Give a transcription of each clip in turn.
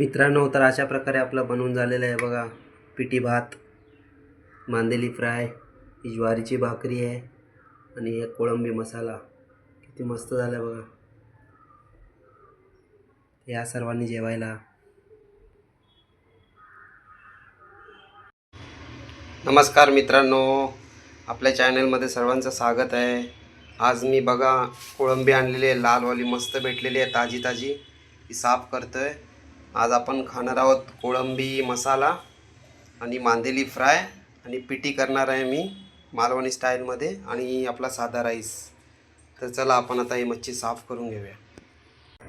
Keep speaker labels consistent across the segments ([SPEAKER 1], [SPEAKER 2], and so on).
[SPEAKER 1] मित्रांनो तर अशा प्रकारे आपलं बनवून झालेलं आहे बघा. पिठी भात मांदेली फ्राय ही ज्वारीची भाकरी आहे आणि हे कोळंबी मसाला. किती मस्त झालं आहे बघा. या सर्वांनी जेवायला. नमस्कार मित्रांनो आपल्या चॅनलमध्ये सर्वांचं स्वागत आहे. आज मी बघा कोळंबी आणलेली आहे लालवाली मस्त भेटलेली आहे ताजी ताजी. ती साफ करतो आहे आज आपण खाणार आहोत कोळंबी मसाला आणि मांदेली फ्राय आणि पिटी करणार आहे मी मालवणी स्टाईलमध्ये आणि आपला साधा राईस. तर चला आपण आता ही मच्छी साफ करून घेऊया.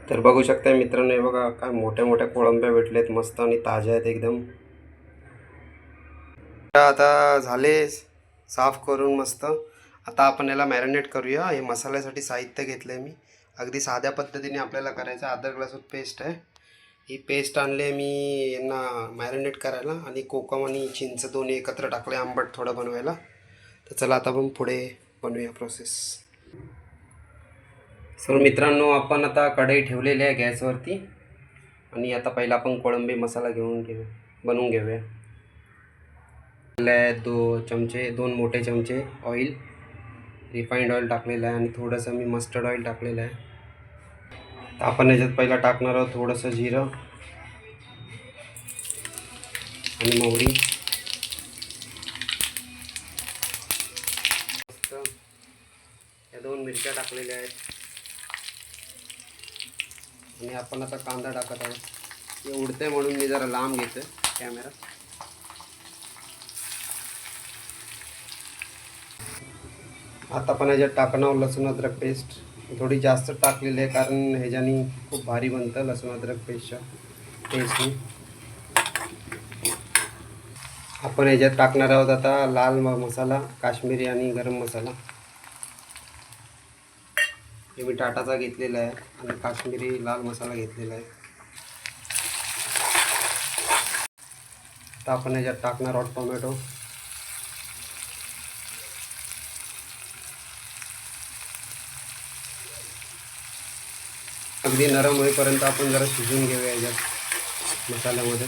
[SPEAKER 1] तर बघू शकता मित्रांनो हे बघा काय मोठ्या मोठ्या कोळंब्या भेटलेत मस्त आणि ताज्या आहेत एकदम. आता झाले साफ करून मस्त. आता आपण याला मॅरिनेट करूया. हे मसाल्यासाठी साहित्य घेतलं आहे मी. अगदी साध्या पद्धतीने आपल्याला करायचं अदरक लसूण पेस्ट आहे. ही पेस्ट आणले मी यांना मॅरिनेट करायला आणि कोकम आणि चिंच दोन्ही एकत्र टाकले आंबट थोडं बनवायला. तर चला आता आपण पुढे बनवूया प्रोसेस सर मित्रांनो आपण आता कढई ठेवलेली आहे गॅसवरती. आणि आता पहिला आपण कोळंबी मसाला घेऊन घेऊ बनवून घेऊया. आहे दो चमचे दोन मोठे चमचे ऑइल रिफाईंड ऑइल टाकलेलं आहे आणि थोडंसं मी मस्टर्ड ऑइल टाकलेलं आहे. आपण याच्यात पहिला टाकणार आहोत थोडंसं जिरं. आणि मोहरी. मस्त. या दोन मिरच्या टाकलेल्या आहेत. आणि आपण आता कांदा टाकत आहोत. हे उडतंय म्हणून मी जरा लांब घेतोय कॅमेरा. आता पण याच्यात टाकणार लसूण अद्रक पेस्ट. थोडी जास्त टाकलेली आहे कारण ह्याच्यानी खूप भारी बनतं लसूण अद्रक पेस्टच्या टेस्टनी आपण ह्याच्यात टाकणार आहोत आता लाल म- मसाला काश्मीरी आणि गरम मसाला. हे मी टाटाचा घेतलेला आहे आणि काश्मीरी लाल मसाला घेतलेला आहे. आता आपण ह्याच्यात टाकणार आहोत टोमॅटो. अगदी नरम होईपर्यंत आपण जरा शिजून घेऊया याच्यात मसाल्यामध्ये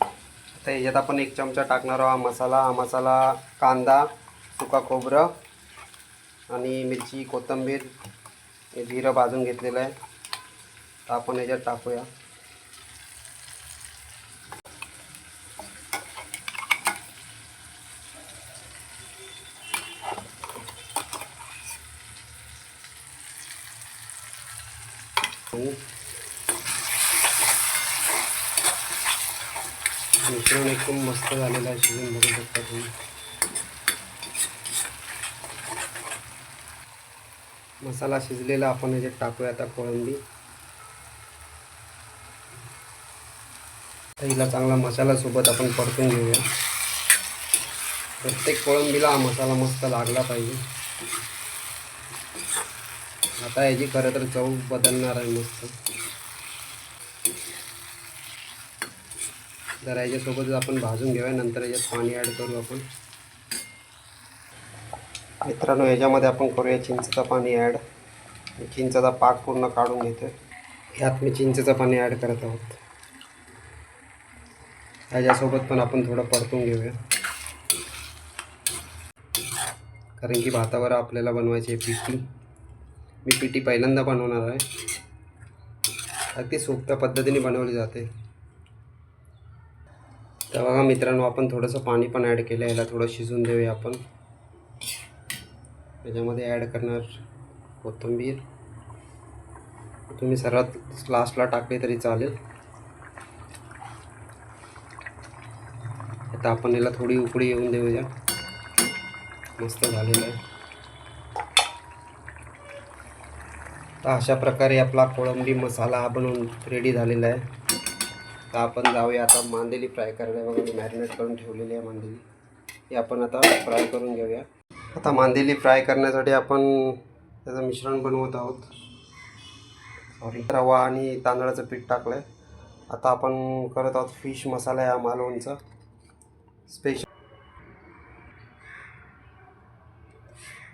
[SPEAKER 1] आता याच्यात आपण एक चमचा टाकणार आहोत हा मसाला. हा मसाला कांदा सुका खोबरं आणि मिरची कोथिंबीर हे जिरं भाजून घेतलेलं आहे. तर आपण याच्यात टाकूया. मिश्रण एकदम मस्त झालेलं आहे शिजून बघू शकता तुम्ही मसाला शिजलेला आपण याच्यात टाकूया आता कोळंबी हिला चांगला मसाला सोबत आपण परतून घेऊया प्रत्येक कोळंबीला हा मसाला मस्त लागला पाहिजे आता याची खरं तर चव बदलणार आहे मस्त. जरा याच्यासोबतच आपण भाजून घेऊया नंतर याच्यात पाणी ॲड करू आपण. मित्रांनो याच्यामध्ये आपण करूया चिंचेचं पाणी ॲड चिंचेचा पाक पूर्ण काढून घेतो ह्यात मी चिंचेचं पाणी ॲड करत आहोत. ह्याच्यासोबत पण आपण थोडं परतून घेऊया. कारण की भातावर आपल्याला बनवायची आहे पिठी मी पिठी पहिल्यांदा बनवणार आहे. अगदी सोप्या पद्धतीने बनवली जाते. तर बघा मित्रांनो आपण थोडंसं पाणी पण ॲड केलं याला थोडं शिजून देऊया आपण. त्याच्यामध्ये ॲड करणार कोथिंबीर. तुम्ही सर्वात लास्टला टाकली तरी चालेल. आता आपण याला थोडी उकळी येऊन देऊया. मस्त झालेलं आहे. तर अशा प्रकारे आपला कोळंबी मसाला हा बनवून रेडी झालेला आहे. तर आपण जाऊया आता मांदेली फ्राय करायला बघा मी मॅरिनेट करून ठेवलेली आहे मांदेली. ही आपण आता फ्राय करून घेऊया. आता मांदेली फ्राय करण्यासाठी आपण त्याचं मिश्रण बनवत आहोत. सॉरी रवा आणि तांदळाचं पीठ टाकलं आहे आता आपण करत आहोत फिश मसाला या मालवणचा. स्पेशल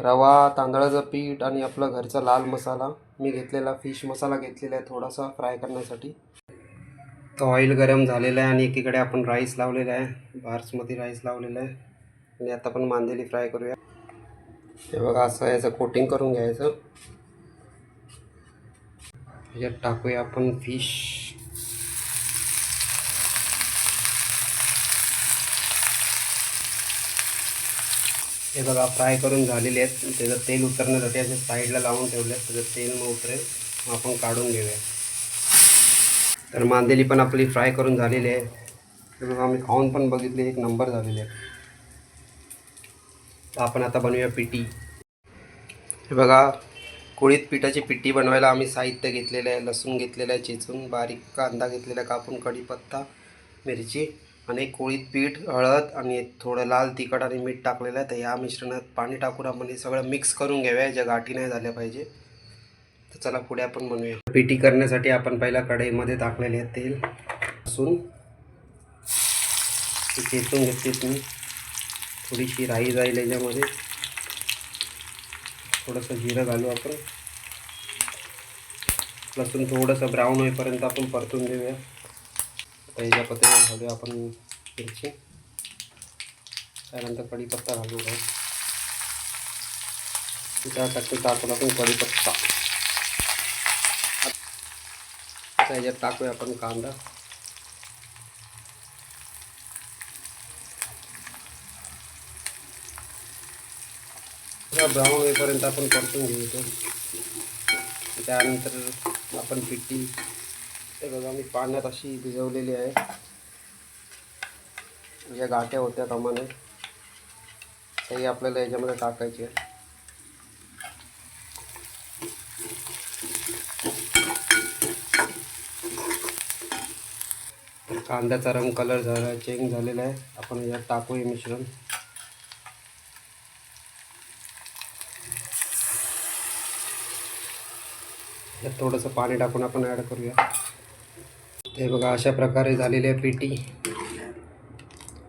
[SPEAKER 1] रवा तांदळाचं पीठ आणि आपलं घरचा लाल मसाला. मी घेतलेला फिश मसाला घेतलेला आहे थोडासा फ्राय करण्यासाठी. तर ऑइल गरम झालेलं आहे आणि एकीकडे आपण राईस लावलेला आहे. बार्समती राईस लावलेला आहे. आणि आता आपण मांदेली फ्राय करूया. हे बघा असं याचं कोटिंग करून घ्यायचं. याच्यात टाकूया आपण फिश हे बघा फ्राय करून झालेले आहेत. त्याचं तेल उतरण्यासाठी असे साईडला लावून ठेवले आहेत. त्याचं तेल मग उतरेल. मग आपण काढून घेऊया. तर मांदेली पण आपली फ्राय करून झालेली आहे. हे बघा आम्ही खाऊन पण बघितले. एक नंबर झालेले आहे तर आपण आता बनवूया पिठी. हे बघा कुळीत पिठाची पिठी बनवायला आम्ही साहित्य घेतलेलं आहे. लसूण घेतलेलं आहे चेचून बारीक कांदा घेतलेला आहे कापून कढीपत्ता मिरची. आणि कोळीत पीठ हळद आणि थोडं लाल तिखट आणि मीठ टाकलेलं आहे. तर या मिश्रणात पाणी टाकून आपण हे सगळं मिक्स करून घेऊया ज्या गाठी नाही झाल्या पाहिजे. तर चला पुढे आपण बनवूया. पिठी करण्यासाठी आपण पहिला कढईमध्ये टाकलेले आहे तेल असून ती चेचून घेतली तुम्ही. थोडीशी राई जाईल याच्यामध्ये. थोडंसं जिरं घालू आपण. लसूण थोडंसं ब्राऊन होईपर्यंत आपण परतून देऊया. पहिल्या ह्याच्या पद्धतीने घालूया आपण मिरची त्यानंतर कढीपत्ता घालू काय त्या टाकतो टाकून आपण कढीपत्ता. आता ह्याच्यात टाकूया आपण कांदा. ब्राऊन होईपर्यंत आपण परतून घेऊ त्यानंतर आपण पिठी हे बघा मी पाण्यात अशी भिजवलेली आहे. ज्या गाठ्या होत्या प्रमाणे. तेही आपल्याला याच्यामध्ये टाकायचे आहे. कांद्याचा रंग कलर झाला चेंज झालेला आहे. आपण यात टाकू हे मिश्रण. यात थोडंसं पाणी टाकून आपण ॲड करूया. ते बघा अशा प्रकारे झालेली आहे पिठी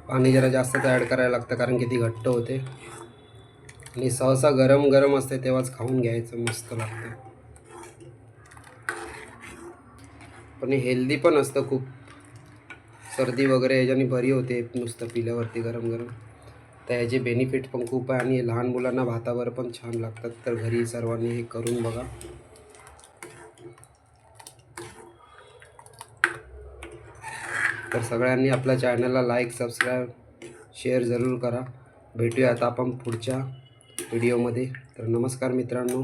[SPEAKER 1] पाणी जरा जास्तच ॲड करायला लागतं कारण की ती घट्ट होते. आणि सहसा गरम गरम असते तेव्हाच खाऊन घ्यायचं मस्त लागतं. पण हे हेल्दी पण असतं खूप. सर्दी वगैरे याच्याने बरी होते नुसतं पिल्यावरती गरम गरम. तर याचे बेनिफिट पण खूप आहे. आणि लहान मुलांना भातावर पण छान लागतात. तर घरी सर्वांनी हे करून बघा. तर सगळ्यांनी आपल्या चॅनलला लाईक सबस्क्राईब शेअर जरूर करा. भेटूया आता आपण पुढच्या व्हिडिओमध्ये तर नमस्कार मित्रांनो.